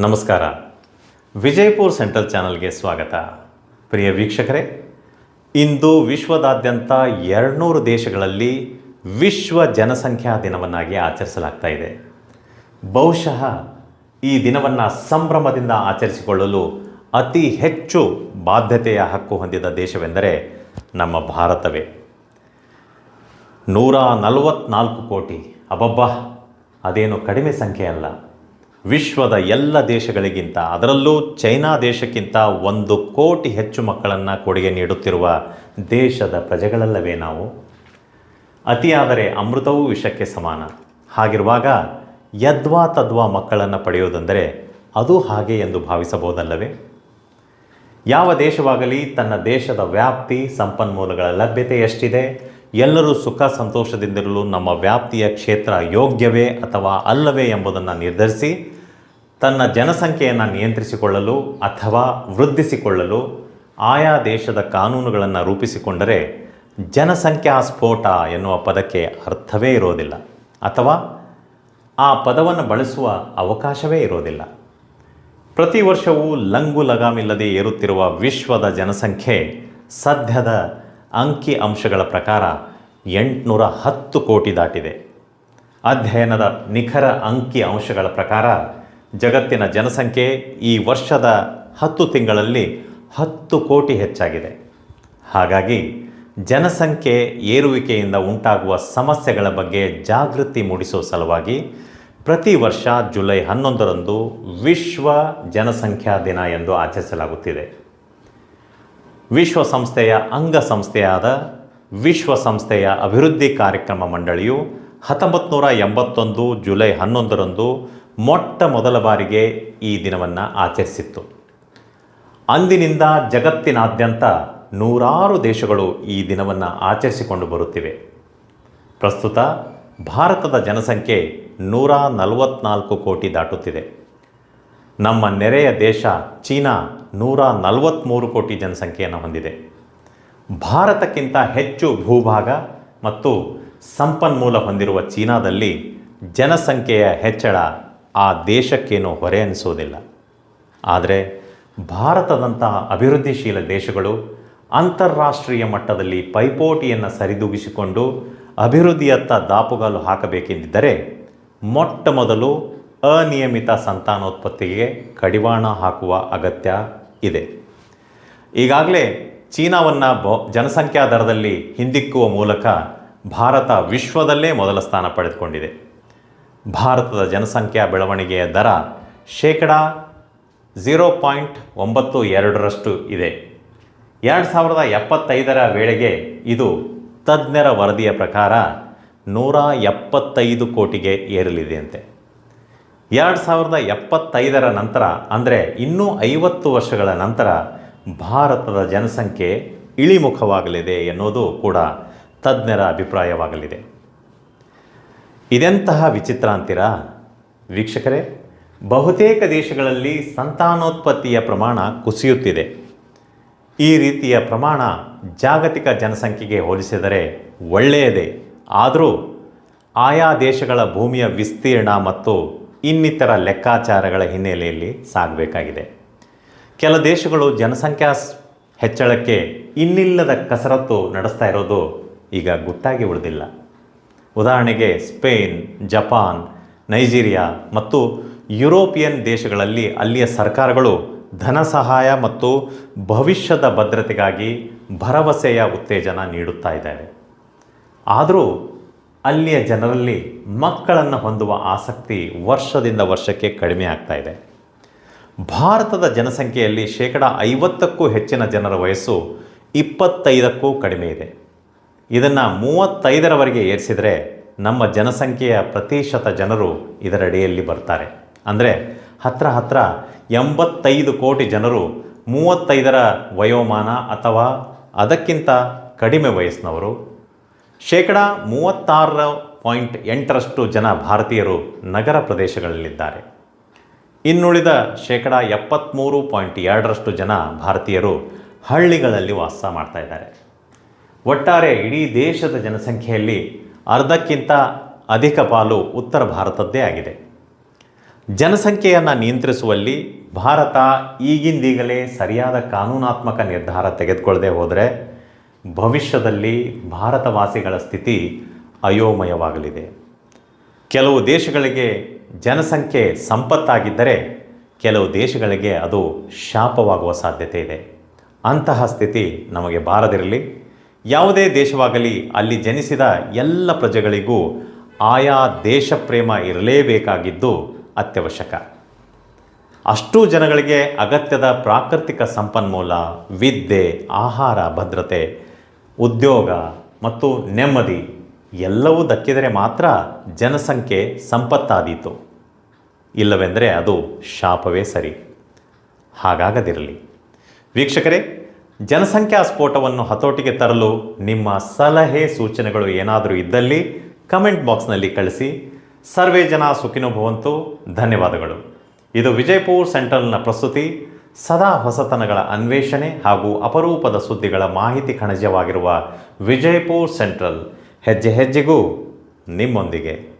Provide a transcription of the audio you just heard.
ನಮಸ್ಕಾರ. ವಿಜಯಪುರ್ ಸೆಂಟ್ರಲ್ ಚಾನಲ್ಗೆ ಸ್ವಾಗತ. ಪ್ರಿಯ ವೀಕ್ಷಕರೇ, ಇಂದು ವಿಶ್ವದಾದ್ಯಂತ ಎರಡುನೂರು ದೇಶಗಳಲ್ಲಿ ವಿಶ್ವ ಜನಸಂಖ್ಯಾ ದಿನವನ್ನಾಗಿ ಆಚರಿಸಲಾಗ್ತಾ ಇದೆ. ಬಹುಶಃ ಈ ದಿನವನ್ನು ಸಂಭ್ರಮದಿಂದ ಆಚರಿಸಿಕೊಳ್ಳಲು ಅತಿ ಹೆಚ್ಚು ಬಾಧ್ಯತೆಯ ಹಕ್ಕು ಹೊಂದಿದ ದೇಶವೆಂದರೆ ನಮ್ಮ ಭಾರತವೇ. ನೂರ ನಲವತ್ನಾಲ್ಕು ಕೋಟಿ ಅಬ್ಬಬ್ಬಾ ಅದೇನು ಕಡಿಮೆ ಸಂಖ್ಯೆ ಅಲ್ಲ. ವಿಶ್ವದ ಎಲ್ಲ ದೇಶಗಳಿಗಿಂತ, ಅದರಲ್ಲೂ ಚೈನಾ ದೇಶಕ್ಕಿಂತ ಒಂದು ಕೋಟಿ ಹೆಚ್ಚು ಮಕ್ಕಳನ್ನು ಕೊಡುಗೆ ನೀಡುತ್ತಿರುವ ದೇಶದ ಪ್ರಜೆಗಳಲ್ಲವೇ ನಾವು? ಅತಿಯಾದರೆ ಅಮೃತವೂ ವಿಷಕ್ಕೆ ಸಮಾನ. ಹಾಗಿರುವಾಗ ಯದ್ವಾ ತದ್ವಾ ಮಕ್ಕಳನ್ನು ಪಡೆಯುವುದೆಂದರೆ ಅದು ಹಾಗೆ ಎಂದು ಭಾವಿಸಬಹುದಲ್ಲವೇ? ಯಾವ ದೇಶವಾಗಲಿ ತನ್ನ ದೇಶದ ವ್ಯಾಪ್ತಿ, ಸಂಪನ್ಮೂಲಗಳ ಲಭ್ಯತೆ ಎಷ್ಟಿದೆ? ಎಲ್ಲರೂ ಸುಖ ಸಂತೋಷದಿಂದಿರಲು ನಮ್ಮ ವ್ಯಾಪ್ತಿಯ ಕ್ಷೇತ್ರ ಯೋಗ್ಯವೇ ಅಥವಾ ಅಲ್ಲವೇ ಎಂಬುದನ್ನು ನಿರ್ಧರಿಸಿ ತನ್ನ ಜನಸಂಖ್ಯೆಯನ್ನು ನಿಯಂತ್ರಿಸಿಕೊಳ್ಳಲು ಅಥವಾ ವೃದ್ಧಿಸಿಕೊಳ್ಳಲು ಆಯಾ ದೇಶದ ಕಾನೂನುಗಳನ್ನು ರೂಪಿಸಿಕೊಂಡರೆ ಜನಸಂಖ್ಯಾ ಸ್ಫೋಟ ಎನ್ನುವ ಪದಕ್ಕೆ ಅರ್ಥವೇ ಇರೋದಿಲ್ಲ. ಅಥವಾ ಆ ಪದವನ್ನು ಬಳಸುವ ಅವಕಾಶವೇ ಇರೋದಿಲ್ಲ. ಪ್ರತಿ ವರ್ಷವೂ ಲಂಗು ಲಗಾಮಿಲ್ಲದೆ ಏರುತ್ತಿರುವ ವಿಶ್ವದ ಜನಸಂಖ್ಯೆ ಸದ್ಯದ ಅಂಕಿ ಅಂಶಗಳ ಪ್ರಕಾರ ಎಂಟುನೂರ ಹತ್ತು ಕೋಟಿ ದಾಟಿದೆ. ಅಧ್ಯಯನದ ನಿಖರ ಅಂಕಿ ಅಂಶಗಳ ಪ್ರಕಾರ ಜಗತ್ತಿನ ಜನಸಂಖ್ಯೆ ಈ ವರ್ಷದ ಹತ್ತು ತಿಂಗಳಲ್ಲಿ ಹತ್ತು ಕೋಟಿ ಹೆಚ್ಚಾಗಿದೆ. ಹಾಗಾಗಿ ಜನಸಂಖ್ಯೆ ಏರುವಿಕೆಯಿಂದ ಉಂಟಾಗುವ ಸಮಸ್ಯೆಗಳ ಬಗ್ಗೆ ಜಾಗೃತಿ ಮೂಡಿಸುವ ಸಲುವಾಗಿ ಪ್ರತಿ ವರ್ಷ ಜುಲೈ ಹನ್ನೊಂದರಂದು ವಿಶ್ವ ಜನಸಂಖ್ಯಾ ದಿನ ಎಂದು ಆಚರಿಸಲಾಗುತ್ತಿದೆ. ವಿಶ್ವಸಂಸ್ಥೆಯ ಅಂಗಸಂಸ್ಥೆಯಾದ ವಿಶ್ವಸಂಸ್ಥೆಯ ಅಭಿವೃದ್ಧಿ ಕಾರ್ಯಕ್ರಮ ಮಂಡಳಿಯು ಹತ್ತೊಂಬತ್ತು ನೂರ ಎಂಬತ್ತೊಂದು ಜುಲೈ ಹನ್ನೊಂದರಂದು ಮೊಟ್ಟ ಮೊದಲ ಬಾರಿಗೆ ಈ ದಿನವನ್ನು ಆಚರಿಸಿತ್ತು. ಅಂದಿನಿಂದ ಜಗತ್ತಿನಾದ್ಯಂತ ನೂರಾರು ದೇಶಗಳು ಈ ದಿನವನ್ನು ಆಚರಿಸಿಕೊಂಡು ಬರುತ್ತಿವೆ. ಪ್ರಸ್ತುತ ಭಾರತದ ಜನಸಂಖ್ಯೆ ನೂರ ನಲವತ್ನಾಲ್ಕು ಕೋಟಿ ದಾಟುತ್ತಿದೆ. ನಮ್ಮ ನೆರೆಯ ದೇಶ ಚೀನಾ ನೂರ ನಲವತ್ತ್ಮೂರು ಕೋಟಿ ಜನಸಂಖ್ಯೆಯನ್ನು ಹೊಂದಿದೆ. ಭಾರತಕ್ಕಿಂತ ಹೆಚ್ಚು ಭೂಭಾಗ ಮತ್ತು ಸಂಪನ್ಮೂಲ ಹೊಂದಿರುವ ಚೀನಾದಲ್ಲಿ ಜನಸಂಖ್ಯೆಯ ಹೆಚ್ಚಳ ಆ ದೇಶಕ್ಕೇನು ಹೊರೆ ಅನಿಸೋದಿಲ್ಲ. ಆದರೆ ಭಾರತದಂತಹ ಅಭಿವೃದ್ಧಿಶೀಲ ದೇಶಗಳು ಅಂತಾರಾಷ್ಟ್ರೀಯ ಮಟ್ಟದಲ್ಲಿ ಪೈಪೋಟಿಯನ್ನು ಸರಿದೂಗಿಸಿಕೊಂಡು ಅಭಿವೃದ್ಧಿಯತ್ತ ದಾಪುಗಾಲು ಹಾಕಬೇಕೆಂದಿದ್ದರೆ ಮೊಟ್ಟ ಮೊದಲು ಅನಿಯಮಿತ ಸಂತಾನೋತ್ಪತ್ತಿಗೆ ಕಡಿವಾಣ ಹಾಕುವ ಅಗತ್ಯ ಇದೆ. ಈಗಾಗಲೇ ಚೀನಾವನ್ನು ಬ, ಜನಸಂಖ್ಯಾ ದರದಲ್ಲಿ ಹಿಂದಿಕ್ಕುವ ಮೂಲಕ ಭಾರತ ವಿಶ್ವದಲ್ಲೇ ಮೊದಲ ಸ್ಥಾನ ಪಡೆದುಕೊಂಡಿದೆ. ಭಾರತದ ಜನಸಂಖ್ಯಾ ಬೆಳವಣಿಗೆಯ ದರ ಶೇಕಡ ಝೀರೋ ಪಾಯಿಂಟ್ ಒಂಬತ್ತು ಎರಡರಷ್ಟು ಇದೆ. ಎರಡು ಸಾವಿರದ ಎಪ್ಪತ್ತೈದರ ವೇಳೆಗೆ ಇದು ತಜ್ಞರ ವರದಿಯ ಪ್ರಕಾರ ನೂರ ಎಪ್ಪತ್ತೈದು ಕೋಟಿಗೆ ಏರಲಿದೆಯಂತೆ. ಎರಡು ಸಾವಿರದ ಎಪ್ಪತ್ತೈದರ ನಂತರ, ಅಂದರೆ ಇನ್ನೂ ಐವತ್ತು ವರ್ಷಗಳ ನಂತರ ಭಾರತದ ಜನಸಂಖ್ಯೆ ಇಳಿಮುಖವಾಗಲಿದೆ ಎನ್ನುವುದು ಕೂಡ ತಜ್ಞರ ಅಭಿಪ್ರಾಯವಾಗಲಿದೆ. ಇದೆಂತಹ ವಿಚಿತ್ರ ಅಂತೀರಾ? ವೀಕ್ಷಕರೇ, ಬಹುತೇಕ ದೇಶಗಳಲ್ಲಿ ಸಂತಾನೋತ್ಪತ್ತಿಯ ಪ್ರಮಾಣ ಕುಸಿಯುತ್ತಿದೆ. ಈ ರೀತಿಯ ಪ್ರಮಾಣ ಜಾಗತಿಕ ಜನಸಂಖ್ಯೆಗೆ ಹೋಲಿಸಿದರೆ ಒಳ್ಳೆಯದೇ. ಆದರೂ ಆಯಾ ದೇಶಗಳ ಭೂಮಿಯ ವಿಸ್ತೀರ್ಣ ಮತ್ತು ಇನ್ನಿತರ ಲೆಕ್ಕಾಚಾರಗಳ ಹಿನ್ನೆಲೆಯಲ್ಲಿ ಸಾಗಬೇಕಾಗಿದೆ. ಕೆಲ ದೇಶಗಳು ಜನಸಂಖ್ಯಾ ಹೆಚ್ಚಳಕ್ಕೆ ಇನ್ನಿಲ್ಲದ ಕಸರತ್ತು ನಡೆಸ್ತಾ ಇರೋದು ಈಗ ಗುಟ್ಟಾಗಿ ಉಳಿದಿಲ್ಲ. ಉದಾಹರಣೆಗೆ ಸ್ಪೇನ್, ಜಪಾನ್, ನೈಜೀರಿಯಾ ಮತ್ತು ಯುರೋಪಿಯನ್ ದೇಶಗಳಲ್ಲಿ ಅಲ್ಲಿಯ ಸರ್ಕಾರಗಳು ಧನ ಸಹಾಯ ಮತ್ತು ಭವಿಷ್ಯದ ಭದ್ರತೆಗಾಗಿ ಭರವಸೆಯ ಉತ್ತೇಜನ ನೀಡುತ್ತಾ ಇದ್ದಾವೆ. ಆದರೂ ಅಲ್ಲಿಯ ಜನರಲ್ಲಿ ಮಕ್ಕಳನ್ನು ಹೊಂದುವ ಆಸಕ್ತಿ ವರ್ಷದಿಂದ ವರ್ಷಕ್ಕೆ ಕಡಿಮೆ ಆಗ್ತಾ ಇದೆ. ಭಾರತದ ಜನಸಂಖ್ಯೆಯಲ್ಲಿ ಶೇಕಡ ಐವತ್ತಕ್ಕೂ ಹೆಚ್ಚಿನ ಜನರ ವಯಸ್ಸು ಇಪ್ಪತ್ತೈದಕ್ಕೂ ಕಡಿಮೆ ಇದೆ. ಇದನ್ನು ಮೂವತ್ತೈದರವರೆಗೆ ಏರಿಸಿದರೆ ನಮ್ಮ ಜನಸಂಖ್ಯೆಯ ಪ್ರತಿಶತ ಜನರು ಇದರಡಿಯಲ್ಲಿ ಬರ್ತಾರೆ. ಅಂದರೆ ಹತ್ತಿರ ಹತ್ತಿರ ಎಂಬತ್ತೈದು ಕೋಟಿ ಜನರು ಮೂವತ್ತೈದರ ವಯೋಮಾನ ಅಥವಾ ಅದಕ್ಕಿಂತ ಕಡಿಮೆ ವಯಸ್ಸಿನವರು. ಶೇಕಡ ಮೂವತ್ತಾರ ಪಾಯಿಂಟ್ ಎಂಟರಷ್ಟು ಜನ ಭಾರತೀಯರು ನಗರ ಪ್ರದೇಶಗಳಲ್ಲಿದ್ದಾರೆ. ಇನ್ನುಳಿದ ಶೇಕಡ ಎಪ್ಪತ್ತ್ಮೂರು ಪಾಯಿಂಟ್ ಎರಡರಷ್ಟು ಜನ ಭಾರತೀಯರು ಹಳ್ಳಿಗಳಲ್ಲಿ ವಾಸ ಮಾಡ್ತಾ ಇದ್ದಾರೆ. ಒಟ್ಟಾರೆ ಇಡೀ ದೇಶದ ಜನಸಂಖ್ಯೆಯಲ್ಲಿ ಅರ್ಧಕ್ಕಿಂತ ಅಧಿಕ ಪಾಲು ಉತ್ತರ ಭಾರತದ್ದೇ ಆಗಿದೆ. ಜನಸಂಖ್ಯೆಯನ್ನು ನಿಯಂತ್ರಿಸುವಲ್ಲಿ ಭಾರತ ಈಗಿಂದೀಗಲೇ ಸರಿಯಾದ ಕಾನೂನಾತ್ಮಕ ನಿರ್ಧಾರ ತೆಗೆದುಕೊಳ್ಳದೆ ಹೋದರೆ ಭವಿಷ್ಯದಲ್ಲಿ ಭಾರತವಾಸಿಗಳ ಸ್ಥಿತಿ ಅಯೋಮಯವಾಗಲಿದೆ. ಕೆಲವು ದೇಶಗಳಿಗೆ ಜನಸಂಖ್ಯೆ ಸಂಪತ್ತಾಗಿದ್ದರೆ ಕೆಲವು ದೇಶಗಳಿಗೆ ಅದು ಶಾಪವಾಗುವ ಸಾಧ್ಯತೆ ಇದೆ. ಅಂತಹ ಸ್ಥಿತಿ ನಮಗೆ ಬಾರದಿರಲಿ. ಯಾವುದೇ ದೇಶವಾಗಲಿ ಅಲ್ಲಿ ಜನಿಸಿದ ಎಲ್ಲ ಪ್ರಜೆಗಳಿಗೂ ಆಯಾ ದೇಶ ಪ್ರೇಮ ಇರಲೇಬೇಕಾಗಿದ್ದು ಅತ್ಯವಶ್ಯಕ. ಅಷ್ಟೂ ಜನಗಳಿಗೆ ಅಗತ್ಯದ ಪ್ರಾಕೃತಿಕ ಸಂಪನ್ಮೂಲ, ವಿದ್ಯೆ, ಆಹಾರ, ಭದ್ರತೆ, ಉದ್ಯೋಗ ಮತ್ತು ನೆಮ್ಮದಿ ಎಲ್ಲವೂ ದಕ್ಕಿದರೆ ಮಾತ್ರ ಜನಸಂಖ್ಯೆ ಸಂಪತ್ತಾದೀತು. ಇಲ್ಲವೆಂದರೆ ಅದು ಶಾಪವೇ ಸರಿ. ಹಾಗಾಗದಿರಲಿ. ವೀಕ್ಷಕರೇ ಜನಸಂಖ್ಯಾ ಸ್ಫೋಟವನ್ನು ಹತೋಟಿಗೆ ತರಲು ನಿಮ್ಮ ಸಲಹೆ ಸೂಚನೆಗಳು ಏನಾದರೂ ಇದ್ದಲ್ಲಿ ಕಮೆಂಟ್ ಬಾಕ್ಸ್ನಲ್ಲಿ ಕಳಿಸಿ. ಸರ್ವೇ ಜನ ಸುಖಿನೋ ಭವಂತು. ಧನ್ಯವಾದಗಳು. ಇದು ವಿಜಯಪುರ್ ಸೆಂಟ್ರಲ್ನ ಪ್ರಸ್ತುತಿ. ಸದಾ ಹೊಸತನಗಳ ಅನ್ವೇಷಣೆ ಹಾಗೂ ಅಪರೂಪದ ಸುದ್ದಿಗಳ ಮಾಹಿತಿ ಕಣಜವಾಗಿರುವ ವಿಜಯಪುರ್ ಸೆಂಟ್ರಲ್. ಹೆಜ್ಜೆ ಹೆಜ್ಜೆಗೂ ನಿಮ್ಮೊಂದಿಗೆ.